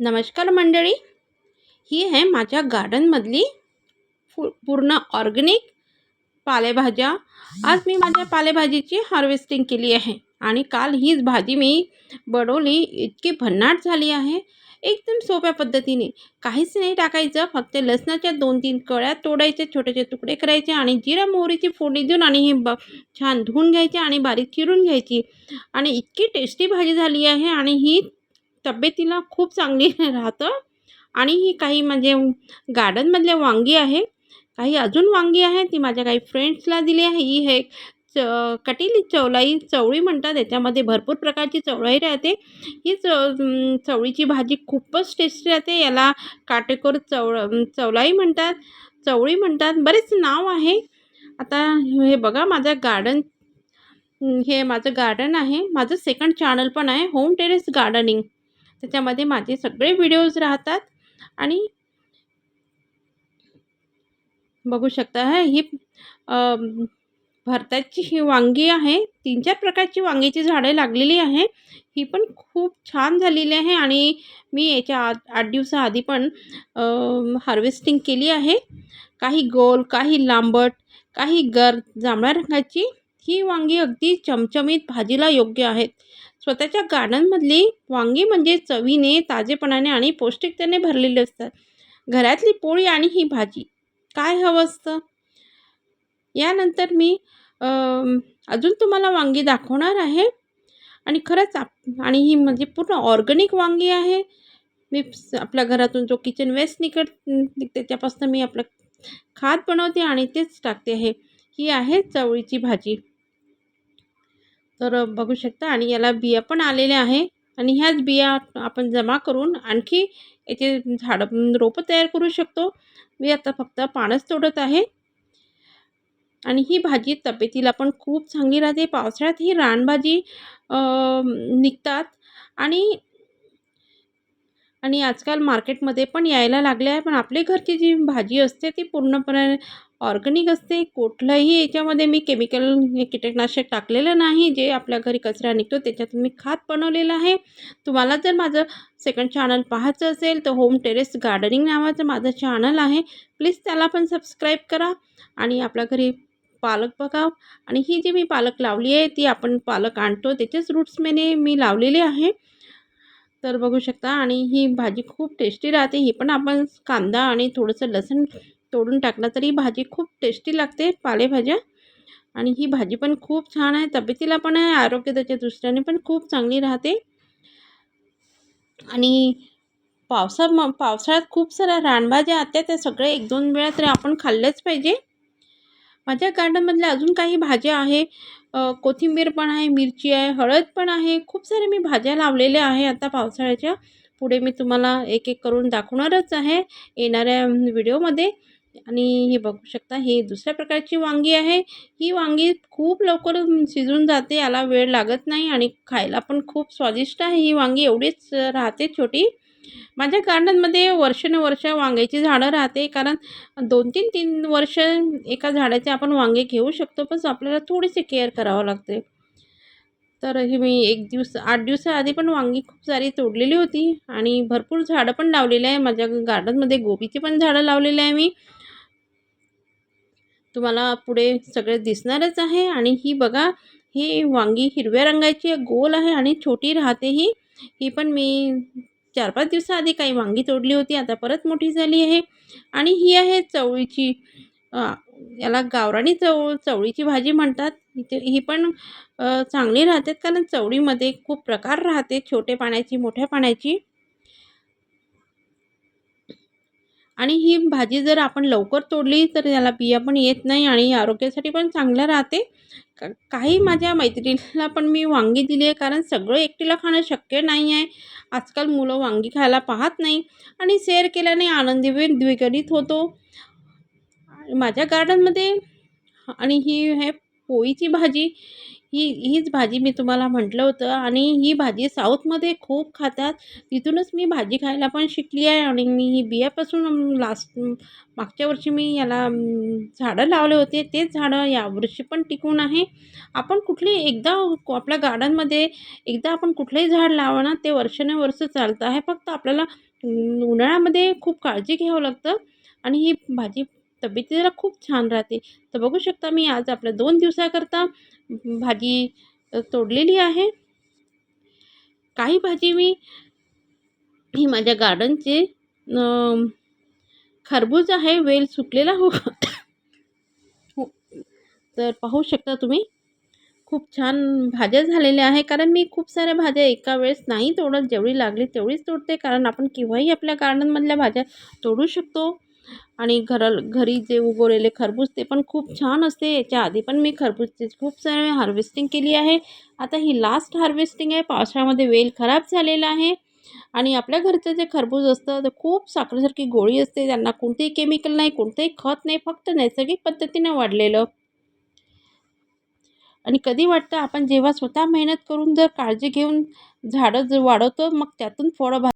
नमस्कार मंडळी. ही आहे माझ्या गार्डनमधली फु पूर्ण ऑर्गॅनिक पालेभाज्या. आज मी माझ्या पालेभाजीची हार्वेस्टिंग केली आहे आणि काल हीच भाजी मी बनवली. इतकी भन्नाट झाली आहे. एकदम सोप्या पद्धतीने. काहीच नाही टाकायचं. फक्त लसणाच्या दोन तीन कळ्या तोडायच्या छोटे छोटे तुकडे करायचे आणि जिरा मोहरीची फोडणी देऊन आणि हे ब छान धुवून घ्यायचे आणि बारीक चिरून घ्यायची. आणि इतकी टेस्टी भाजी झाली आहे आणि ही तब्येतीला खूप चांगली राहतं. आणि ही काही म्हणजे गार्डनमधल्या वांगी आहे काही अजून वांगी आहे ती माझ्या काही फ्रेंड्सला दिली आहे. ही हे च कटिली चवलाई चवळी म्हणतात. याच्यामध्ये भरपूर प्रकारची चवळाई राहते. ही च चवळीची भाजी खूपच टेस्टी राहते. याला काटेकोर चवळ चवलाई म्हणतात. चवळी म्हणतात. बरेच नाव आहे. आता हे बघा माझं गार्डन. हे माझं गार्डन आहे. माझं सेकंड चॅनल पण आहे. होम टेरेस गार्डनिंग त्याच्यामध्ये माझे सगळे व्हिडिओज राहतात. आणि बघू शकता हा ही भारताची ही वांगी आहे. तीन चार प्रकारची वांगीची झाडे लागलेली आहे. ही पण खूप छान झालेली आहे आणि मी याच्या आठ आठ दिवसाआधी पण हार्वेस्टिंग केली आहे. काही गोल काही लांबट काही गर जांभळ्या रंगाची. ही वांगी अगदी चमचमीत भाजीला योग्य आहेत. स्वतःच्या गार्डनमधली वांगी म्हणजे चवीने ताजेपणाने आणि पौष्टिकतेने भरलेली असतात. घरातली पोळी आणि ही भाजी काय हवं असतं? यानंतर मी अजून तुम्हाला वांगी दाखवणार आहे. आणि खरंच आप आणि ही म्हणजे पूर्ण ऑर्गॅनिक वांगी आहे. मी आपल्या घरातून जो किचन वेस्ट निकट त्याच्यापासून मी आपलं खात बनवते आणि तेच टाकते आहे. ही आहे चवळीची भाजी. तर बघू शकता आणि याला बिया पण आलेल्या आहे आणि ह्याच बिया आपण जमा करून आणखी याचे झाडं रोपं तयार करू शकतो. मी आता फक्त पानच तोडत आहे. आणि ही भाजी तब्येतीला पण खूप चांगली राहते. पावसाळ्यात ही रानभाजी निघतात आणि आणि आजकाल मार्केटमध्ये पण यायला लागले आहे. पण आपली घरची जी भाजी असते ती पूर्णपणे ऑर्गनिक असते कुठलंही याच्यामध्ये मी केमिकल कीटकनाशक टाकलेलं नाही जे आपल्या घरी कचरा निघतो त्याच्यातून मी खात बनवलेलं आहे. तुम्हाला जर माझं सेकंड चॅनल पाहायचं असेल तर होम टेरेस गार्डनिंग नावाचं माझं चॅनल आहे. प्लीज त्याला पण सबस्क्राईब करा आणि आपल्या घरी पालक बघा आणि ही जी मी पालक लावली आहे ती आपण पालक आणतो त्याचेच रूट्समेने मी लावलेली आहे. तर बघू शकता. आणि ही भाजी खूप टेस्टी राहते. ही पण आपण कांदा आणि थोडंसं लसूण तोडून टाकलं तरी भाजी खूप टेस्टी लागते पालेभाज्या. आणि ही भाजी पण खूप छान आहे. तब्येतीला पण आहे आरोग्य त्याच्या दृष्टीने पण खूप चांगली राहते. आणि पावसा म पावसाळ्यात खूप साऱ्या रानभाज्या आत्या त्या सगळे एक दोन वेळा तरी आपण खाल्लंच पाहिजे. माझ्या गार्डनमधल्या अजून काही भाज्या आहे. कोथिंबीर पण आहे मिरची आहे हळद पण आहे. खूप सारे मी भाज्या लावलेल्या आहे आता पावसाळ्याच्या. पुढे मी तुम्हाला एक एक करून दाखवणारच आहे येणाऱ्या व्हिडिओमध्ये. आणि हे बघू शकता ही दुसऱ्या प्रकारची वांगी आहे. ही वांगी खूप लवकर शिजून जाते याला वेळ लागत नाही आणि खायला पण खूप स्वादिष्ट आहे. ही वांगी एवढीच राहते छोटी. माझ्या गार्डनमध्ये वर्षानुवर्ष वांग्याची झाडं राहते. कारण दोन तीन तीन वर्ष एका झाडाचे आपण वांगे घेऊ शकतो पण आपल्याला थोडीशी केअर करावं लागते. तर हे मी एक दिवस आठ दिवसाआधी पण वांगी खूप सारी तोडलेली होती आणि भरपूर झाडं पण लावलेली आहे. माझ्या गार्डनमध्ये गोबीची पण झाडं लावलेली आहे मी. तुम्हाला पुढे सगळे दिसणारच आहे. आणि ही बघा ही वांगी हिरव्या रंगाची गोल आहे आणि छोटी राहते ही. ही पण मी चार पाच दिवसाआधी काही वांगी तोडली होती. आता परत मोठी झाली आहे. आणि ही आहे चवळीची याला गावराणी चव चवळीची भाजी म्हणतात. इथे ही पण चांगली राहतात. कारण चवळीमध्ये खूप प्रकार राहते. छोटे पाण्याची मोठ्या पाण्याची. आणि ही भाजी जर आपण लवकर तोडली तर त्याला बिया पण येत नाही आणि आरोग्यासाठी पण चांगलं राहते. काही माझ्या मैत्रिणीला पण मी वांगी दिली आहे कारण सगळं एकटीला खाणं शक्य नाही आहे. आजकाल मुलं वांगी खायला पाहत नाही आणि शेअर केल्याने आनंदी द्विगणित होतो. माझ्या गार्डनमध्ये आणि ही आहे पोळीची भाजी ही हीच भाजी मी तुम्हाला म्हटलं होतं आणि ही भाजी साऊथमध्ये खूप खातात. तिथूनच मी भाजी खायला पण शिकली आहे आणि मी ही बियापासून लास्ट मागच्या वर्षी मी याला झाडं लावले होते. तेच झाडं यावर्षी पण टिकून आहे. आपण कुठली एकदा आपल्या गार्डनमध्ये एकदा आपण कुठलंही झाड लावा ना ते वर्षानुवर्ष चालतं आहे. फक्त आपल्याला उन्हाळ्यामध्ये खूप काळजी घ्यावं लागतं आणि ही भाजी तब्येतीला खूप छान राहते. तर बघू शकता मी आज आपल्या दोन दिवसाकरता भाजी तोडलेली आहे. काही भाजी मी ही माझ्या गार्डनचे खरबूज आहे वेल सुकलेला हो. हो. तर पाहू शकता तुम्ही खूप छान भाज्या झालेल्या आहे. कारण मी खूप साऱ्या भाज्या एका वेळेस नाही तोडत. जेवढी लागली तेवढीच तोडते. कारण आपण केव्हाही आपल्या गार्डनमधल्या भाज्या तोडू शकतो. आणि घरा घरी जे उगवलेले खरबूज ते पण खूप छान असते. याच्या आधी पण मी खरबूजची खूप सारे हार्वेस्टिंग केली आहे. आता ही लास्ट हार्वेस्टिंग आहे. पावसाळ्यामध्ये वेल खराब झालेला आहे. आणि आपल्या घरचं जे खरबूज असतं ते खूप साखरेसारखी गोळी असते. त्यांना कोणतेही केमिकल नाही कोणतेही खत नाही. फक्त नैसर्गिक पद्धतीने वाढलेलं. आणि कधी वाटतं आपण जेव्हा स्वतः मेहनत करून जर काळजी घेऊन झाडं जर वाढवतो मग त्यातून फळं भा